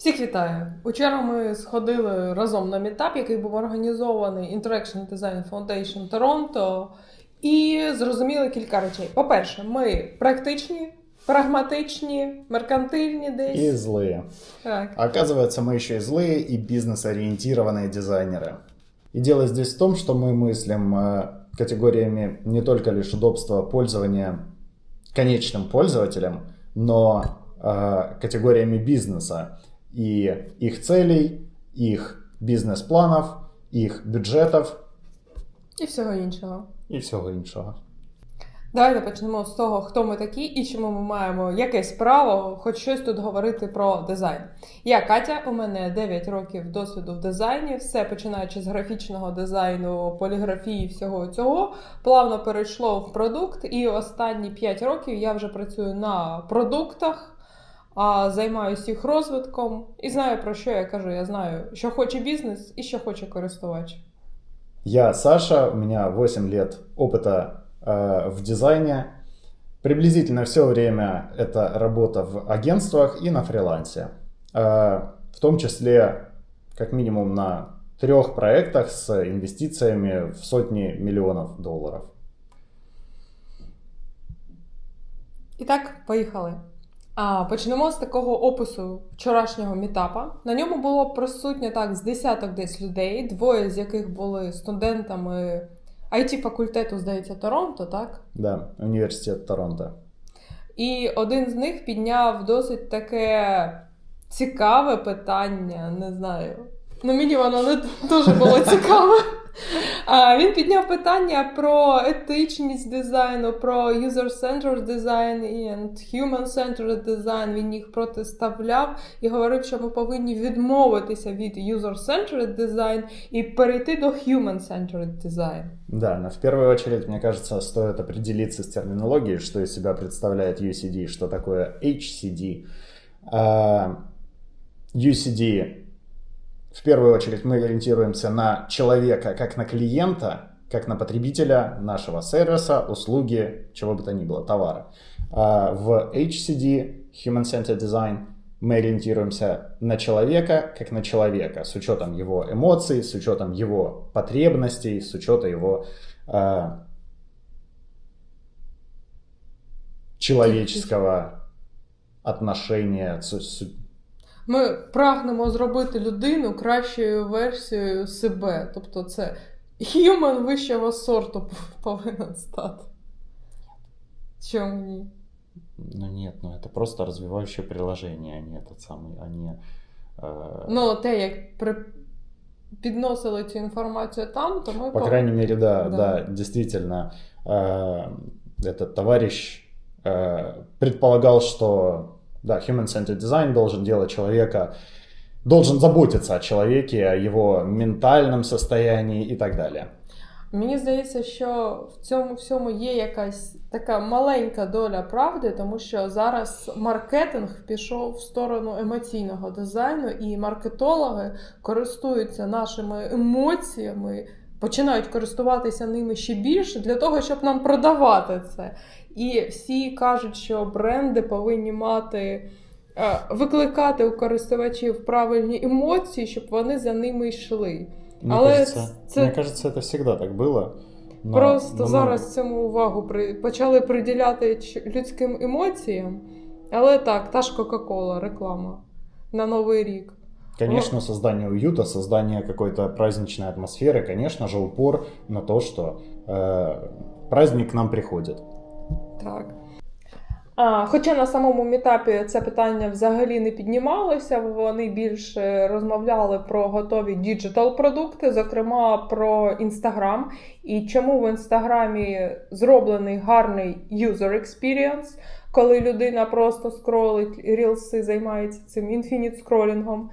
Всіх вітаю! Учора ми сходили разом на мітап, який був організований Interaction Design Foundation Toronto, і зрозуміли кілька речей. По-перше, ми практичні, прагматичні, меркантильні десь. И злые. Так. А Оказывается, мы еще и злые и бизнес-ориентированные дизайнеры. И дело здесь в том, что мы мыслим э, категориями не только лишь удобства пользования конечным пользователям, но э, категориями бизнеса И их целей, их бизнес-планов, их бюджетов І всього іншого. и всего іншого. Давайте почнемо з того, хто ми такі і чому ми маємо якесь право хоч щось тут говорити про дизайн. Я Катя, у мене 9 років досвіду в дизайні, все починаючи з графічного дизайну, поліграфії, всього цього, плавно перейшло в продукт, і останні 5 років я вже працюю на продуктах. А займаюся їх розвитком і знаю про що я кажу. Я знаю, що хоче бізнес і що хоче користувач. Я Саша, у меня 8 лет опыта э, в дизайне. Приблизительно все время это работа в агентствах и на фрилансе. Э, в том числе, как минимум, на трех проектах с инвестициями в сотни миллионов долларов. І так, поїхали. А, почнемо з такого опису вчорашнього мітапа. На ньому було присутньо так з десяток десь людей, двоє з яких були студентами it факультету, здається, Торонто, так? Да, університет Торонто. І один з них підняв досить таке цікаве питання, не знаю. Ну, мені воно не дуже було цікаве. А, він підняв питання про етичність дизайну, про user-centered design і human-centered design. Він їх протиставляв і говорив, що ми повинні відмовитися від user-centered design і перейти до human-centered design. Да, но в первую очередь, мне кажется, стоит определиться с терминологией, что из себя представляет UCD, что такое HCD. А, UCD, в первую очередь, мы ориентируемся на человека как на клиента, как на потребителя нашего сервиса, услуги, чего бы то ни было, товара. А в HCD, Human Centered Design, мы ориентируемся на человека как на человека, с учетом его эмоций, с учетом его потребностей, с учетом его э, человеческого отношения. с- с- Ми прагнемо зробити людину кращою версією себе. Тобто це human вищого сорту повинен стати. Чому ні? Ну нет, ну это просто развивающее приложение, а не этот самый, а не... э, Ну, те, як при... підносили цю інформацію там, то ми По пов- крайней мере, да, Да. да, действительно, э, этот товарищ э, предполагал, что да, human-centered design должен делать человека, должен заботиться о человеке, о его ментальном состоянии и так далее. Мені здається, що в цьому всьому є якась така маленька доля правди, тому що зараз маркетинг пішов в сторону емоційного дизайну, і маркетологи користуються нашими емоціями, починають користуватися ними ще більше для того, щоб нам продавати це. І всі кажуть, що бренди повинні мати. е, Викликати у користувачів правильні емоції, щоб вони за ними йшли. Мне, Але кажется, це- мне кажется, это всегда так было. но- Просто но мы- зараз цьому увагу при... почали приділяти ч- людським емоціям. Але так, та ж Кока-Кола, реклама на Новий рік. Конечно, создание уюта, создание какой-то праздничной атмосферы, конечно же, упор на то, что э, праздник к нам приходит. Так. А, хоча на самому мітапі це питання взагалі не піднімалося, вони більше розмовляли про готові діджитал продукти, зокрема про Інстаграм. І чому в інстаграмі зроблений гарний user experience, коли людина просто скролить рілси, займається цим інфініт скролінгом.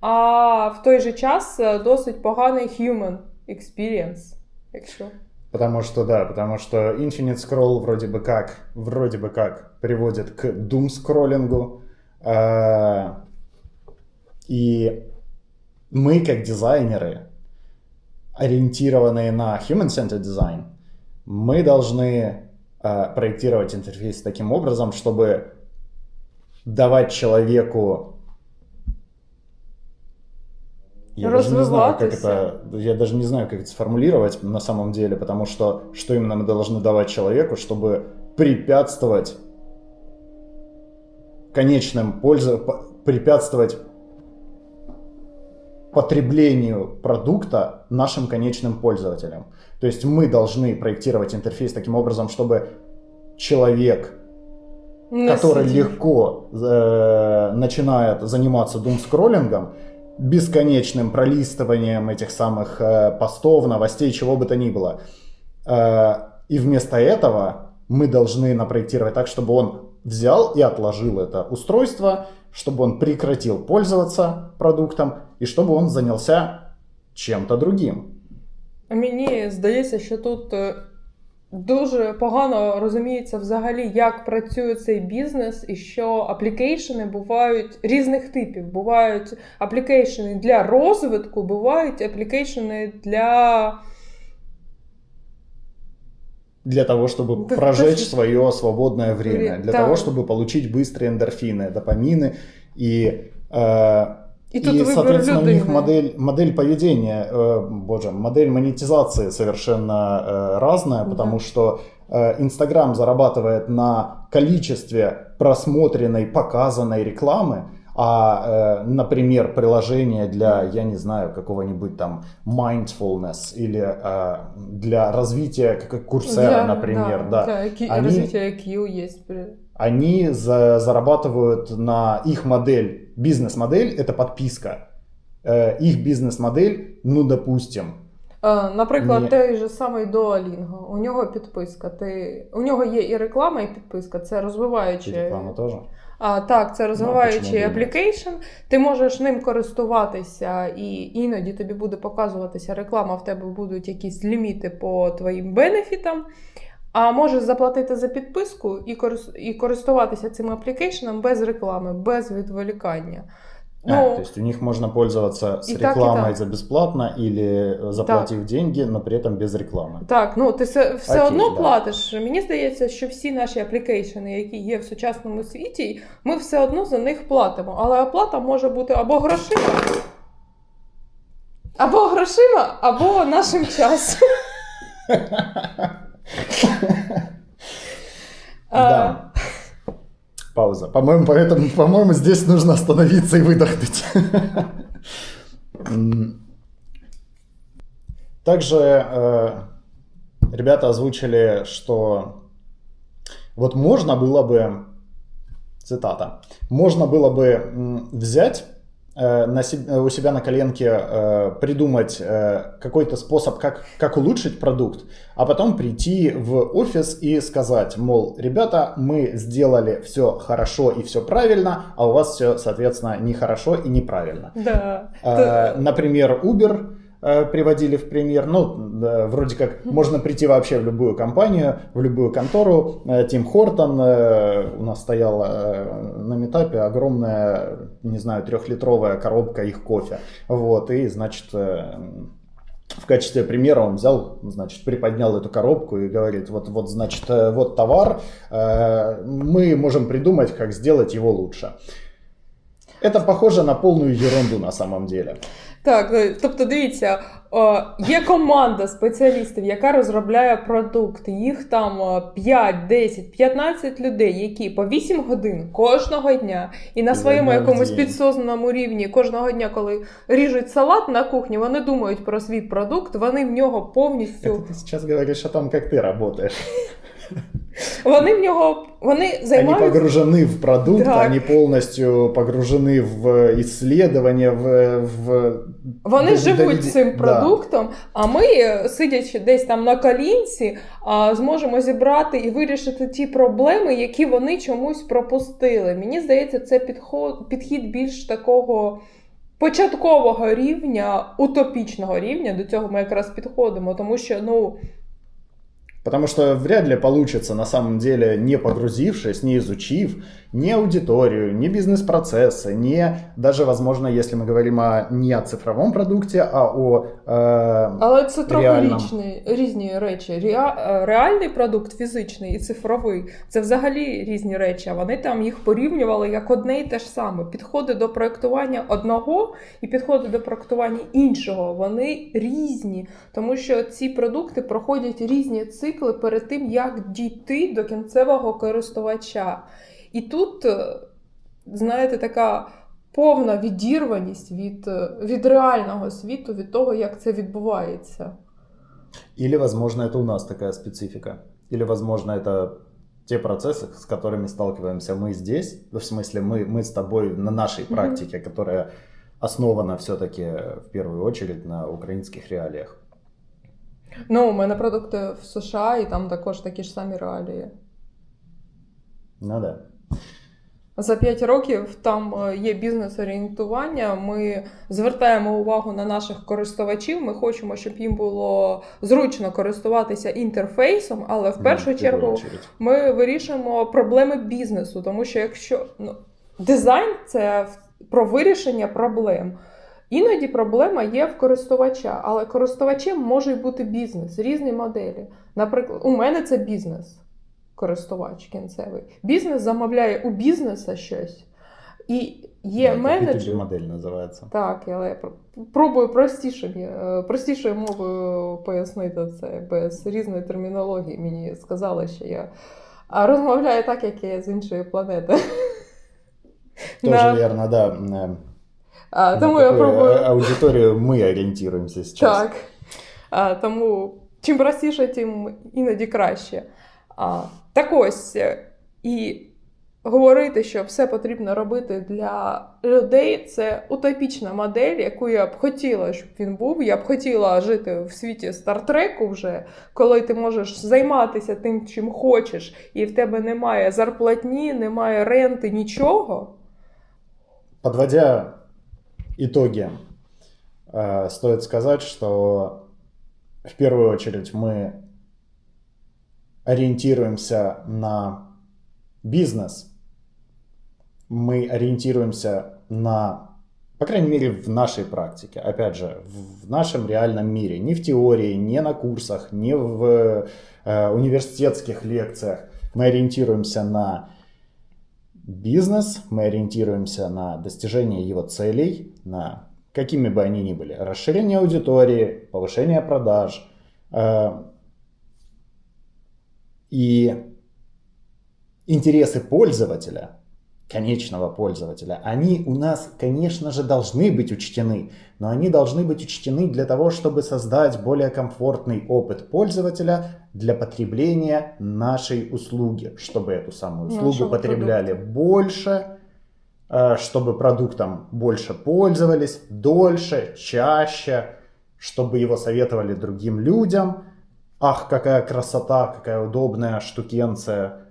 А в той же час е, досить поганий human experience. Якщо Потому что, да, потому что Infinite Scroll вроде бы как, вроде бы как приводит к Doom скроллингу. э, И мы, как дизайнеры, ориентированные на human-centered design, мы должны э, проектировать интерфейс таким образом, чтобы давать человеку Я даже не знаю, как это, я даже не знаю, как это сформулировать на самом деле, потому что что именно мы должны давать человеку, чтобы препятствовать конечным пользу, по- препятствовать потреблению продукта нашим конечным пользователям. То есть мы должны проектировать интерфейс таким образом, чтобы человек, который легко э, начинает заниматься думскроллингом, бесконечным пролистыванием этих самых э, постов, новостей, чего бы то ни было. Э, и вместо этого мы должны напроектировать так, чтобы он взял и отложил это устройство, чтобы он прекратил пользоваться продуктом и чтобы он занялся чем-то другим. Мені здається, що тут е, дуже погано розуміється взагалі, як працює цей бізнес, і що аплікейшени бувають різних типів. Бувають аплікейшени для розвитку, бувають аплікейшени для Для того, чтобы Да, прожечь точно. свое свободное время, Время, для да. того, чтобы получить быстрые эндорфины, допамины и э, І тут и, вибір соответственно, у них людини. модель, модель поведения, э, боже, модель монетизации совершенно э, разная, Да. потому что э, Инстаграм зарабатывает на количестве просмотренной, показанной рекламы, а, э, например, приложение для, я не знаю, какого-нибудь там mindfulness или э, для развития, как Курсера, Для- например, да, Для які, Они- розвиття IQ є. они за- зарабатывают на их модель, бизнес-модель это подписка. Э, их бизнес-модель, ну, допустим, Е, Наприклад, Ні. той же самий Duolingo. У нього підписка. Ти... У нього є і реклама, і підписка. Це розвиваючи. реклама тоже. А, так, це розвиваючий і аплікейшн. Ти можеш ним користуватися, і іноді тобі буде показуватися реклама, в тебе будуть якісь ліміти по твоїм бенефітам А можеш заплатити за підписку і корис- і користуватися цим аплікейшном без реклами, без відволікання. А, Ну, то есть у них можно пользоваться с И так, и рекламой так. за бесплатно или э, заплатив деньги, но при этом без рекламы. Так, ну ти все, все Окей, одно да. платиш. Мені здається, що всі наші аплікейшени, які є в сучасному світі, ми все одно за них платимо. Але оплата може бути або грошима, або грошима, або нашим часом. А, Да. Пауза. По-моему, поэтому, по-моему, здесь нужно остановиться и выдохнуть. Также э, ребята озвучили, что вот можно было бы, цитата, можно было бы взять на се- э, у себя на коленке э, придумать э, какой-то способ, как, как улучшить продукт, а потом прийти в офис и сказать, мол, ребята, мы сделали все хорошо и все правильно, а у вас все, соответственно, нехорошо и неправильно. да. Э, Например, Uber э, приводили в пример. Ну, да, вроде как можно прийти вообще в любую компанию, в любую контору. Э, Тим Хортон э, у нас стояла э, на метапе огромная, не знаю, трехлитровая коробка их кофе. Вот, и, значит, э, в качестве примера он взял, значит, приподнял эту коробку и говорит, вот, вот значит, э, вот товар, э, мы можем придумать, как сделать его лучше. Это похоже на полную ерунду на самом деле. Так, ну, тобто дивіться, о, є команда спеціалістів, яка розробляє продукт. Їх там о, 5, 10, 15 людей, які по 8 годин кожного дня і на Изо своєму дня в якомусь день. підсознаному рівні кожного дня, коли ріжуть салат на кухні, вони думають про свій продукт, вони в нього повністю Это ты сейчас говоришь о том, как ты работаешь. вони в нього вони Они займаються. погружены в продукт, Так. они полностью погружены в исследования, в... в... Вони в- живуть в- цим да. продуктом, а ми, е, сидячи десь там на колінці, зможемо зібрати і вирішити ті проблеми, які вони чомусь пропустили. Мені здається, це підход, підхід більш такого. Початкового рівня, утопічного рівня, до цього ми якраз підходимо, тому що ну Потому что вряд ли получится на самом деле, не погрузившись, не изучив ни аудиторию, ни бизнес-процессы, не даже, возможно, если мы говорим о, не о цифровом продукте, а о э, Але це трохи Реальному. річні, різні речі. Реа- е, реальний продукт фізичний і цифровий це взагалі різні речі. А вони там їх порівнювали як одне і те ж саме. Підходи до проектування одного і підходи до проектування іншого. Вони різні, тому що ці продукти проходять різні цикли перед тим, як дійти до кінцевого користувача. І тут, е, знаєте, така повна відірваність від, е, від реального світу, від того, як це відбувається. Или, возможно, это у нас такая специфика. Или, возможно, это те процессы, с которыми сталкиваемся мы здесь. Ну, В смысле, мы, мы с тобой на нашей Мгм. практике, которая основана все-таки в первую очередь на украинских реалиях. Ну, у мене продукти в США, і там також такі ж самі реалії. Ну да. За 5 років там е, є бізнес-орієнтування. Ми звертаємо увагу на наших користувачів. Ми хочемо, щоб їм було зручно користуватися інтерфейсом, але в першу Ну, чергу ми вирішуємо проблеми бізнесу, тому що якщо ну, дизайн це про вирішення проблем. Іноді проблема є в користувача, але користувачем може бути бізнес, різні моделі. Наприклад, у мене це бізнес, користувач кінцевий. Бізнес замовляє у бізнеса щось, і є Да, менеджер. B2B-модель называется. Так, але я пр- пробую е, простішою мовою пояснити це без різної термінології. Мені сказали, що я розмовляю так, як я з іншої планети. Тоже На- верно, да. А, на тому я пробую. а- аудиторию мы ориентируемся сейчас. Так. А, тому чим простіше, тим іноді краще. А, так ось, е, і говорити, що все потрібно робити для людей, це утопічна модель, яку я б хотіла, щоб він був. Я б хотіла жити в світі стартреку вже, коли ти можеш займатися тим, чим хочеш, і в тебе немає зарплатні, немає ренти, нічого. Подводя итоги, э, стоит сказать, что в первую очередь мы ориентируемся на бизнес, мы ориентируемся на, по крайней мере, в нашей практике, опять же, в нашем реальном мире, не в теории, не на курсах, не в э, университетских лекциях. Мы ориентируемся на бизнес, мы ориентируемся на достижение его целей, на какими бы они ни были. Расширение аудитории, повышение продаж. э, И интересы пользователя, конечного пользователя, они у нас, конечно же, должны быть учтены, но они должны быть учтены для того, чтобы создать более комфортный опыт пользователя для потребления нашей услуги, чтобы эту самую услугу потребляли больше, э, чтобы продуктом больше пользовались, дольше, чаще, чтобы его советовали другим людям. Ах, какая красота, какая удобная штукенция,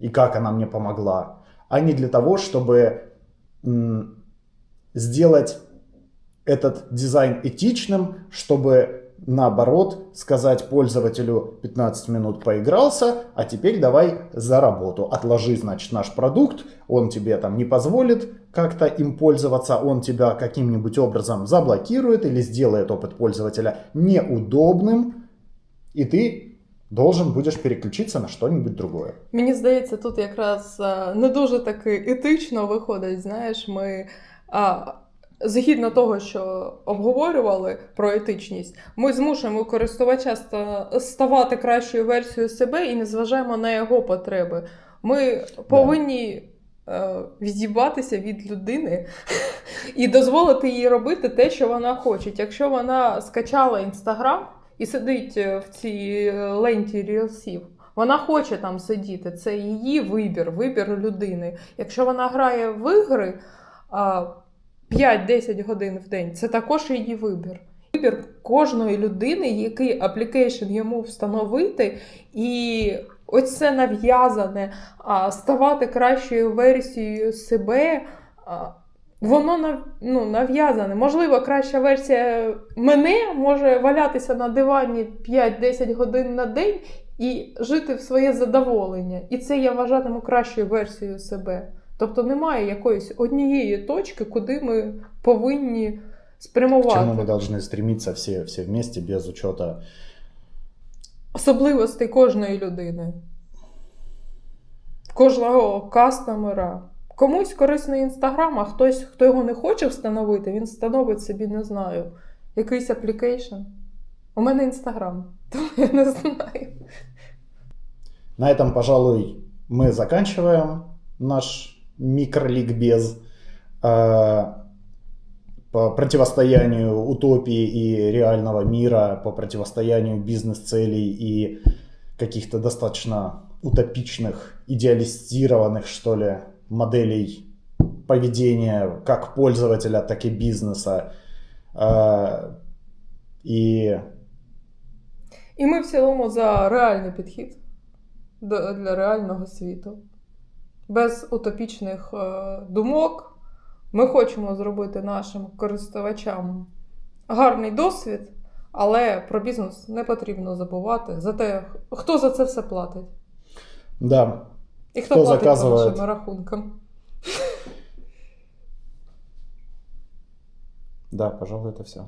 и как она мне помогла. А не для того, чтобы сделать этот дизайн этичным, чтобы наоборот сказать пользователю 15 минут поигрался, а теперь давай за работу. Отложи, значит, наш продукт, он тебе там не позволит как-то им пользоваться, он тебя каким-нибудь образом заблокирует или сделает опыт пользователя неудобным, и ты должен будешь переключиться на что-нибудь другое. Мені здається, тут якраз не дуже таки етично виходить. Знаєш, ми а, згідно того, що обговорювали про етичність, ми змушуємо користувача ста- ставати кращою версією себе і не зважаємо на його потреби. Ми повинні. е, Від'їбатися від людини і дозволити їй робити те, що вона хоче. Якщо вона скачала інстаграм і сидить е, в цій е, ленті рілсів, вона хоче там сидіти. Це її вибір, вибір людини. Якщо вона грає в ігри 5-10 годин в день, це також її вибір. Вибір кожної людини, який аплікейшн йому встановити, і ось це нав'язане ставати кращою версією себе. Воно нав- ну, нав'язане. Можливо, краща версія мене може валятися на дивані 5-10 годин на день і жити в своє задоволення. І це я вважатиму кращою версією себе. Тобто немає якоїсь однієї точки, куди ми повинні спрямувати. чему мы должны стремиться все, все вместе, без учета особливостей кожної людини, кожного кастомера. Комусь корисний інстаграм, а хтось, хто його не хоче встановити, він встановить собі, не знаю, якийсь аплікейшн. У мене інстаграм, тому я не знаю. На этом, пожалуй, мы заканчиваем наш микроликбез э, по противостоянию утопии и реального мира, по противостоянию бизнес-целей и каких-то достаточно утопичных, идеализированных, что ли, моделей поведения как пользователя, так и бизнеса. И І ми в цілому за реальний підхід для реального світу. Без утопічних е, думок. Ми хочемо зробити нашим користувачам гарний досвід, але про бізнес не потрібно забувати. За те, хто за це все платить. да, І хто, Хто платить по заказує? нашим рахункам. да, пожалуй, это все.